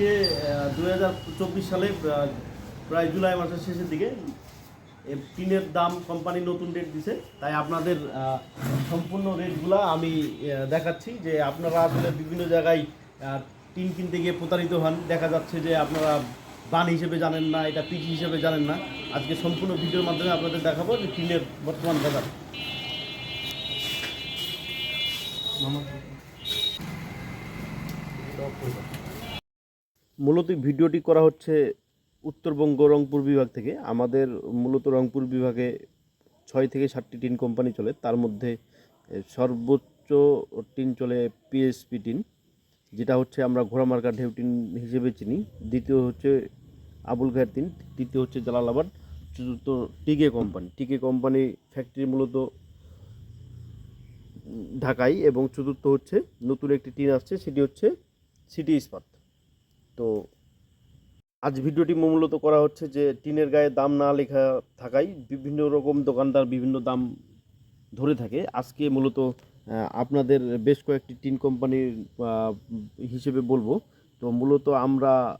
আজকে দু হাজার চব্বিশ সালে প্রায় জুলাই মাসের শেষের দিকে টিনের দাম কোম্পানি নতুন রেট দিছে। তাই আপনাদের সম্পূর্ণ রেটগুলা আমি দেখাচ্ছি যে আপনারা আসলে বিভিন্ন জায়গায় টিন কিনতে গিয়ে প্রতারিত হন। দেখা যাচ্ছে যে আপনারা বান হিসেবে জানেন না, এটা পিজি হিসেবে জানেন না। আজকে সম্পূর্ণ ভিডিওর মাধ্যমে আপনাদের দেখাবো যে টিনের বর্তমান বাজার। মূলত ভিডিওটি করা হচ্ছে উত্তরবঙ্গ রংপুর বিভাগ থেকে। আমাদের মূলত রংপুর বিভাগে ছয় থেকে সাতটি টিন কোম্পানি চলে। তার মধ্যে সর্বোচ্চ টিন চলে পিএসপি টিন, যেটা হচ্ছে আমরা ঘোড়ামার্কা ঢেউ টিন হিসেবে চিনি। দ্বিতীয় হচ্ছে আবুল খায়ের টিন, তৃতীয় হচ্ছে জালালাবাদ, চতুর্থ টিকে কোম্পানি। টিকে কোম্পানি ফ্যাক্টরি মূলত ঢাকায় এবং চতুর্থ হচ্ছে নতুন একটি টিন আসছে, সেটি হচ্ছে সিটি ইস্পাত। তো আজ ভিডিওটি মূলত করা হচ্ছে যে টিনের গায়ে দাম না লেখা থাকায় বিভিন্ন রকম দোকানদার বিভিন্ন দাম ধরে থাকে। আজকে মূলত আপনাদের বেশ কয়েকটি টিন কোম্পানির হিসেবে বলব। তো মূলত আমরা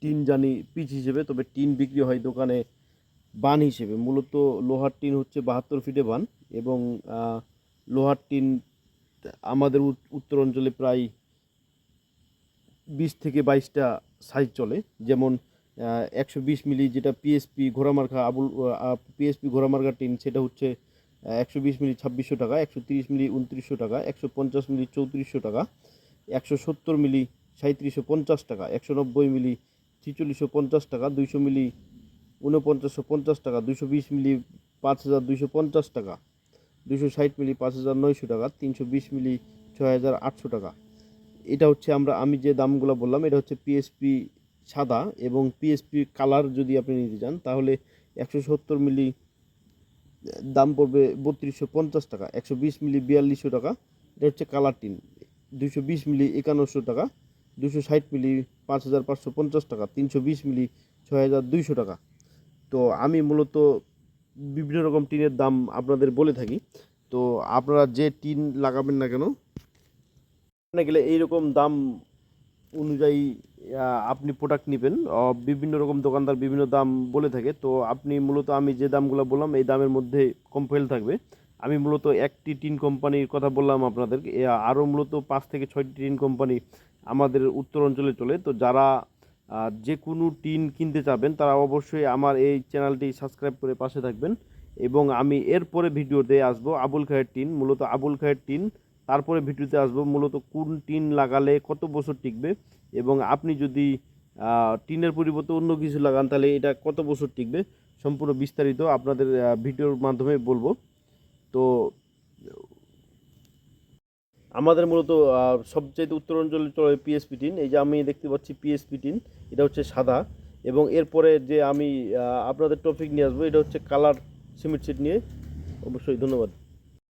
টিন জানি পিচ হিসেবে, তবে টিন বিক্রি হয় দোকানে বান হিসেবে। মূলত লোহার টিন হচ্ছে বাহাত্তর ফিটে বান এবং লোহার টিন আমাদের উত- উত্তর অঞ্চলে প্রায় বিশ থেকে বাইশটা সাইজ চলে। যেমন একশো বিশ মিলি যেটা পিএসপি ঘোড়ামার্কা আবুল পিএসপি ঘোড়ামার্কা টিন, সেটা হচ্ছে একশো বিশ মিলি ছাব্বিশশো টাকা, একশো তিরিশ মিলি উনত্রিশশো টাকা, একশো পঞ্চাশ মিলি চৌত্রিশশো টাকা, একশো সত্তর মিলি সাঁত্রিশশো পঞ্চাশ টাকা, একশো নব্বই মিলি ছিচল্লিশশো পঞ্চাশ টাকা, দুইশো মিলি ঊনপঞ্চাশশো পঞ্চাশ টাকা দুশো বিশ মিলি পাঁচ হাজার দুইশো পঞ্চাশ টাকা দুশো ষাট মিলি পাঁচ হাজার নয়শো টাকা, তিনশো বিশ মিলি ছয় হাজার আটশো টাকা। এটা হচ্ছে আমরা, আমি যে দামগুলো বললাম, এটা হচ্ছে পিএসপি সাদা এবং পিএসপি কালার যদি আপনি নিতে চান, তাহলে একশো সত্তর মিলি, দাম পড়বে বত্রিশশো পঞ্চাশ টাকা, একশো বিশ মিলি বিয়াল্লিশশো টাকা, এটা হচ্ছে কালার টিন দুশো বিশ মিলি একান্নশো টাকা দুশো ষাট মিলি পাঁচ হাজার পাঁচশো পঞ্চাশ টাকা, তিনশো বিশ মিলি ছয় হাজার দুইশো টাকা। তো আমি মূলত বিভিন্ন রকম টিনের দাম আপনাদের বলে থাকি। তো আপনারা যে টিন লাগাবেন না কেন না গেলে এইরকম দাম অনুযায়ী আপনি প্রোডাক্ট নেবেন। বিভিন্ন রকম দোকানদার বিভিন্ন দাম বলে থাকে। তো আপনি মূলত আমি যে দামগুলো বললাম, এই দামের মধ্যে কম ফেল থাকবে। আমি মূলত একটি টিন কোম্পানির কথা বললাম আপনাদেরকে। আরও মূলত পাঁচ থেকে ছয়টি টিন কোম্পানি আমাদের উত্তর অঞ্চলে চলে। তো যারা যে কোনো টিন কিনতে চাবেন, তারা অবশ্যই আমার এই চ্যানেলটি সাবস্ক্রাইব করে পাশে থাকবেন। এবং আমি এরপরে ভিডিওতে আসব আবুল খায়ের টিন। মূলত আবুল খায়ের টিন তারপরে ভিডিওতে আসব মূলত কোন টিন লাগালে কত বছর টিকবে এবং আপনি যদি টিনের পরিবর্তে অন্য কিছু লাগান তাহলে এটা কত বছর টিকবে সম্পূর্ণ বিস্তারিত আপনাদের ভিডিওর মাধ্যমে বলব। তো, আমাদের মূলত সবচেয়ে উত্তর অঞ্চলে চলে পিএসপি টিন, এই যে আমি দেখতে পাচ্ছি পিএসপি টিন, এটা হচ্ছে সাদা এবং এরপরে যে আমি আপনাদের টপিক নিয়ে আসব, এটা হচ্ছে কালার সিমেন্ট সিট নিয়ে। অবশ্যই ধন্যবাদ।